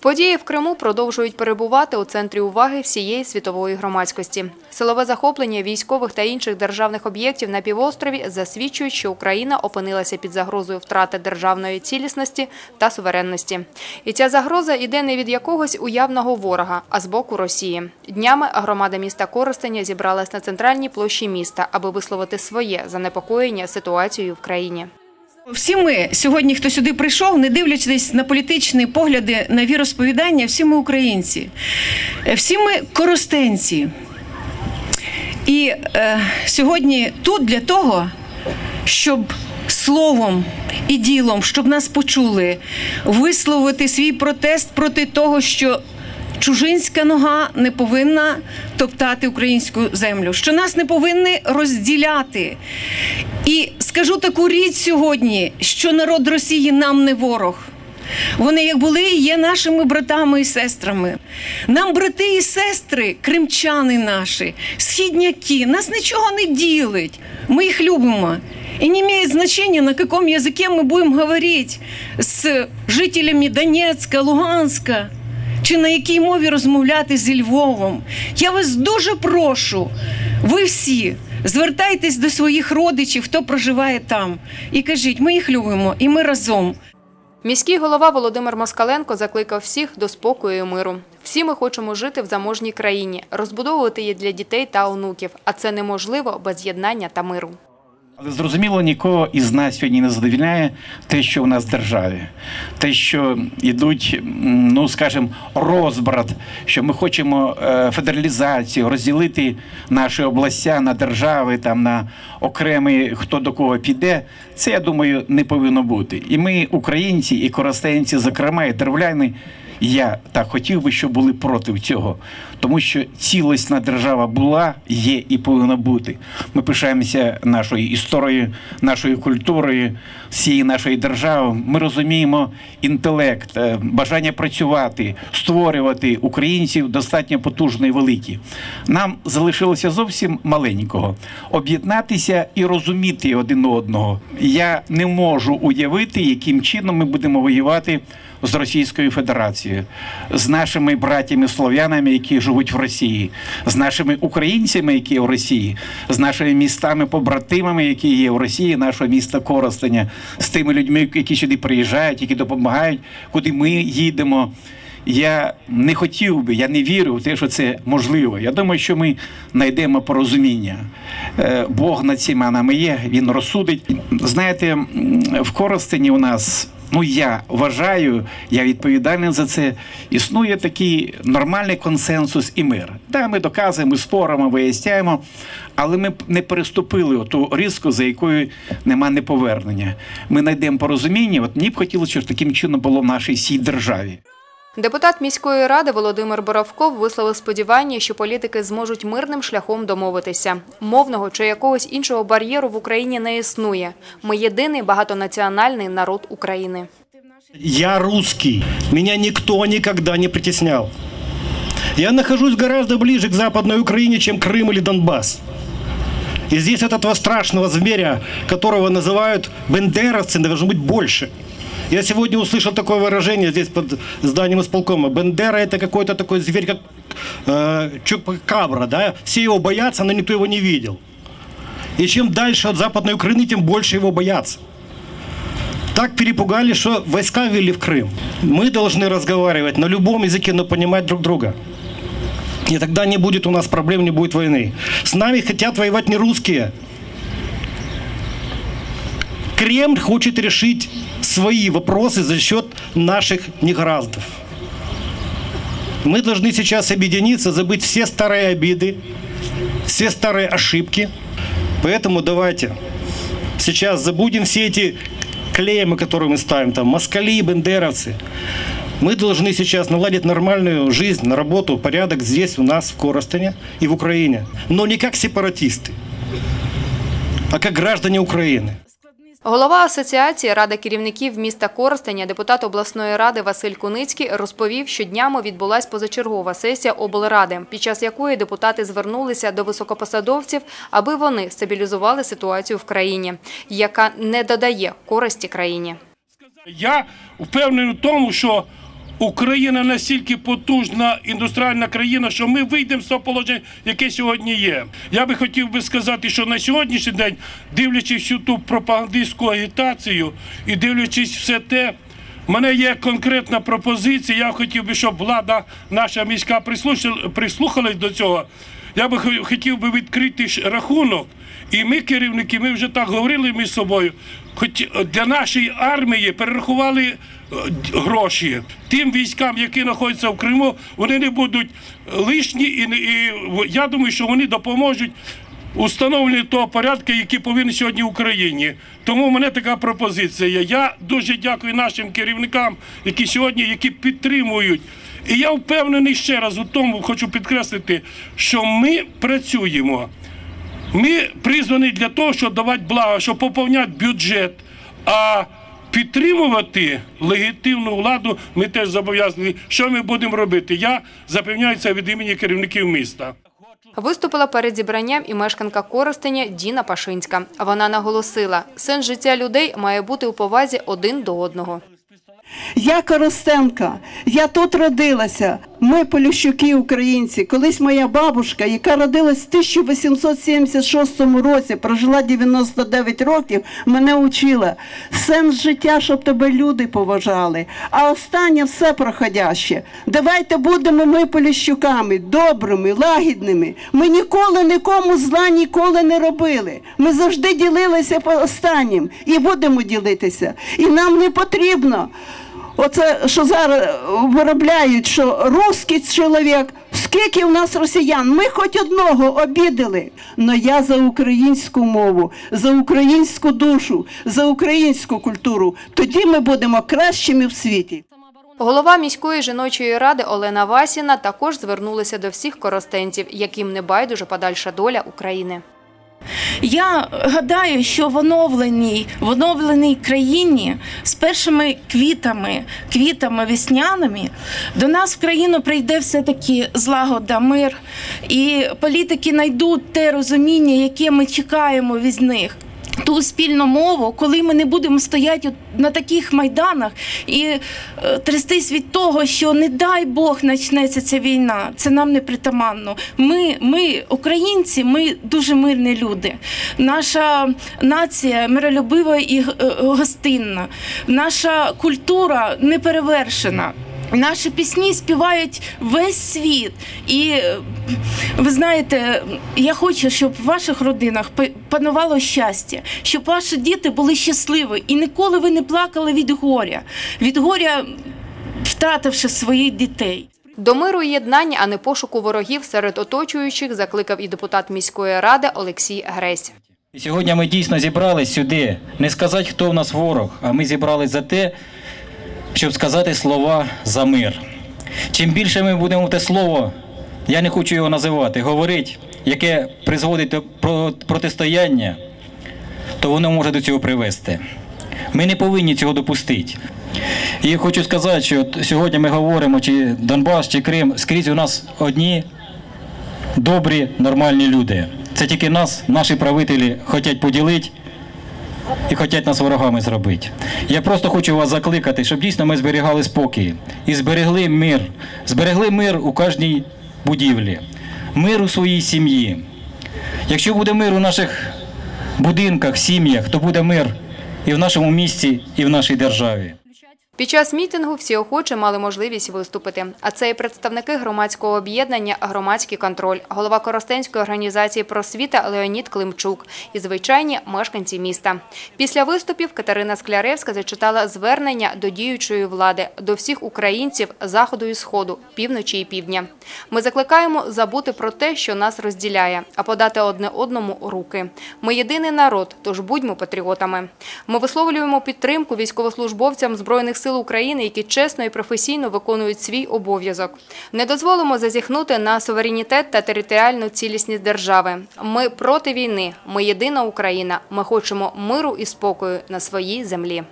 Події в Криму продовжують перебувати у центрі уваги всієї світової громадськості. Силове захоплення військових та інших державних об'єктів на півострові засвідчують, що Україна опинилася під загрозою втрати державної цілісності та суверенності. І ця загроза йде не від якогось уявного ворога, а з боку Росії. Днями громада міста Коростеня зібралась на центральній площі міста, аби висловити своє занепокоєння ситуацією в країні. Всі ми сьогодні, хто сюди прийшов, не дивлячись на політичні погляди на віросповідання, всі ми українці, Е, всі ми коростенці. І е, сьогодні тут для того, щоб словом і ділом, щоб нас почули, висловити свій протест проти того, що чужинська нога не повинна топтати українську землю, що нас не повинні розділяти. І скажу таку річ сьогодні, що народ Росії нам не ворог. Вони, як були, є нашими братами і сестрами. Нам брати і сестри, кримчани наші, східняки, нас нічого не ділить. Ми їх любимо. І не має значення, на якому язикі ми будемо говорити з жителями Донецька, Луганська, чи на якій мові розмовляти зі Львовом. Я вас дуже прошу, ви всі звертайтесь до своїх родичів, хто проживає там, і кажіть, ми їх любимо, і ми разом. Міський голова Володимир Москаленко закликав всіх до спокою і миру. Всі ми хочемо жити в заможній країні, розбудовувати її для дітей та онуків, а це неможливо без єднання та миру. Але зрозуміло, нікого із нас сьогодні не задовільняє те, що у нас в державі, те, що йдуть, ну скажімо, розбрат, що ми хочемо е, федералізацію, розділити наші областя на держави, там на окремі хто до кого піде. Це я думаю не повинно бути. І ми, українці, і коростенці, зокрема, і тервляни, я так хотів би, щоб були проти цього, тому що цілісна держава була, є і повинна бути. Ми пишаємося нашою історією, нашою культурою, всієї нашої держави. Ми розуміємо інтелект, е, бажання працювати, створювати українців достатньо потужно і великі. Нам залишилося зовсім маленького об'єднатися і розуміти один одного. Я не можу уявити, яким чином ми будемо воювати з Російською Федерацією, з нашими братями слов'янами, які живуть в Росії, з нашими українцями, які в Росії, з нашими містами-побратимами, які є в Росії, нашого міста Коростеня, з тими людьми, які сюди приїжджають, які допомагають, куди ми їдемо. Я не хотів би, я не вірю в те, що це можливо. Я думаю, що ми знайдемо порозуміння. Е, Бог над цими нами є, він розсудить. Знаєте, в Коростені у нас. Ну, я вважаю, я відповідальний за це. Існує такий нормальний консенсус і мир. Да, ми доказуємо, споримо, виясняємо, але ми не переступили ту різку, за якою нема неповернення. Ми знайдемо порозуміння. От мені б хотілося, щоб таким чином було в нашій всій державі. Депутат міської ради Володимир Боровков висловив сподівання, що політики зможуть мирним шляхом домовитися. Мовного чи якогось іншого бар'єру в Україні не існує. Ми єдиний багатонаціональний народ України. Я русский. Меня никто никогда не притеснял. Я нахожусь гораздо ближе к Западной Украине, чем Крым или Донбасс. И здесь от этого страшного зверя, которого называют бендеровцы, должно быть больше. Я сегодня услышал такое выражение здесь под зданием исполкома. Бендера это какой-то такой зверь, как э, чупакабра, да? Все его боятся, но никто его не видел. И чем дальше от Западной Украины, тем больше его боятся. Так перепугали, что войска ввели в Крым. Мы должны разговаривать на любом языке, но понимать друг друга. И тогда не будет у нас проблем, не будет войны. С нами хотят воевать не русские. Кремль хочет решить свои вопросы за счет наших негораздов. Мы должны сейчас объединиться, забыть все старые обиды, все старые ошибки. Поэтому давайте сейчас забудем все эти клеймы, которые мы ставим, там, москали, бендеровцы. Мы должны сейчас наладить нормальную жизнь, на работу, порядок здесь, у нас, в Коростене и в Украине. Но не как сепаратисты, а как граждане Украины. Голова асоціації Ради керівників міста Коростеня, депутат обласної ради Василь Куницький розповів, що днями відбулася позачергова сесія облради, під час якої депутати звернулися до високопосадовців, аби вони стабілізували ситуацію в країні, яка не додає користі країні. Я впевнений в тому, що Україна настільки потужна індустріальна країна, що ми вийдемо з того положення, яке сьогодні є. Я би хотів би сказати, що на сьогоднішній день, дивлячись всю ту пропагандистську агітацію і дивлячись все те. У мене є конкретна пропозиція. Я хотів би, щоб влада наша міська прислухалась до цього. Я би хотів би відкрити рахунок. І ми, керівники, ми вже так говорили між собою. Хоч для нашої армії перерахували гроші тим військам, які знаходяться в Криму, вони не будуть лишні, і, і я думаю, що вони допоможуть установленні того порядку, який повинен сьогодні в Україні. Тому в мене така пропозиція. Я дуже дякую нашим керівникам, які сьогодні які підтримують. І я впевнений ще раз у тому, хочу підкреслити, що ми працюємо. Ми призвані для того, щоб давати благо, щоб поповняти бюджет. А підтримувати легітимну владу ми теж зобов'язані. Що ми будемо робити? Я запевняю це від імені керівників міста. Виступила перед зібранням і мешканка Коростеня Діна Пашинська. Вона наголосила, сенс життя людей має бути у повазі один до одного. Я Коростенка, я тут родилася. Ми поліщуки українці. Колись моя бабушка, яка родилась в 1876 році, прожила 99 років, мене учила. Сенс життя, щоб тебе люди поважали. А останнє все проходяще. Давайте будемо ми поліщуками, добрими, лагідними. Ми ніколи нікому зла ніколи не робили. Ми завжди ділилися по останнім і будемо ділитися. І нам не потрібно. Оце, що зараз виробляють, що русський чоловік, скільки в нас росіян, ми хоч одного обідали. Но я за українську мову, за українську душу, за українську культуру. Тоді ми будемо кращими в світі. Голова міської жіночої ради Олена Васіна також звернулася до всіх коростенців, яким не байдуже подальша доля України. Я гадаю, що в оновленій, в оновленій країні з першими квітами, квітами весняними до нас в країну прийде все-таки злагода, мир, і політики знайдуть те розуміння, яке ми чекаємо від них. Ту спільну мову, коли ми не будемо стояти на таких майданах і е, трястись від того, що не дай Бог почнеться ця війна. Це нам не притаманно. Ми, ми, українці, ми дуже мирні люди. Наша нація миролюбива і е, гостинна. Наша культура неперевершена. Наші пісні співають весь світ. І ви знаєте, я хочу, щоб в ваших родинах па- панувало щастя, щоб ваші діти були щасливі і ніколи ви не плакали від горя, від горя, втративши своїх дітей. До миру і єднання, а не пошуку ворогів серед оточуючих, закликав і депутат міської ради Олексій Гресь. Сьогодні ми дійсно зібрались сюди не сказати, хто в нас ворог, а ми зібрались за те, щоб сказати слова за мир. Чим більше ми будемо те слово, я не хочу його називати, говорить, яке призводить до протистояння, то воно може до цього привести. Ми не повинні цього допустити. І хочу сказати, що сьогодні ми говоримо, чи Донбас, чи Крим, скрізь у нас одні добрі, нормальні люди. Це тільки нас, наші правителі, хочуть поділити і хочуть нас ворогами зробити. Я просто хочу вас закликати, щоб дійсно ми зберігали спокій і зберегли мир. Зберегли мир у кожній будівлі, мир у своїй сім'ї. Якщо буде мир у наших будинках, сім'ях, то буде мир і в нашому місті, і в нашій державі. Під час мітингу всі охочі мали можливість виступити. А це і представники громадського об'єднання Громадський контроль, голова Коростенської організації просвіта Леонід Климчук і звичайні мешканці міста. Після виступів Катерина Скляревська зачитала звернення до діючої влади, до всіх українців заходу і сходу, півночі і півдня. Ми закликаємо забути про те, що нас розділяє, а подати одне одному руки. Ми єдиний народ, тож будьмо патріотами. Ми висловлюємо підтримку військовослужбовцям Збройних сил України, які чесно і професійно виконують свій обов'язок. Не дозволимо зазіхнути на суверенітет та територіальну цілісність держави. Ми проти війни. Ми єдина Україна. Ми хочемо миру і спокою на своїй землі.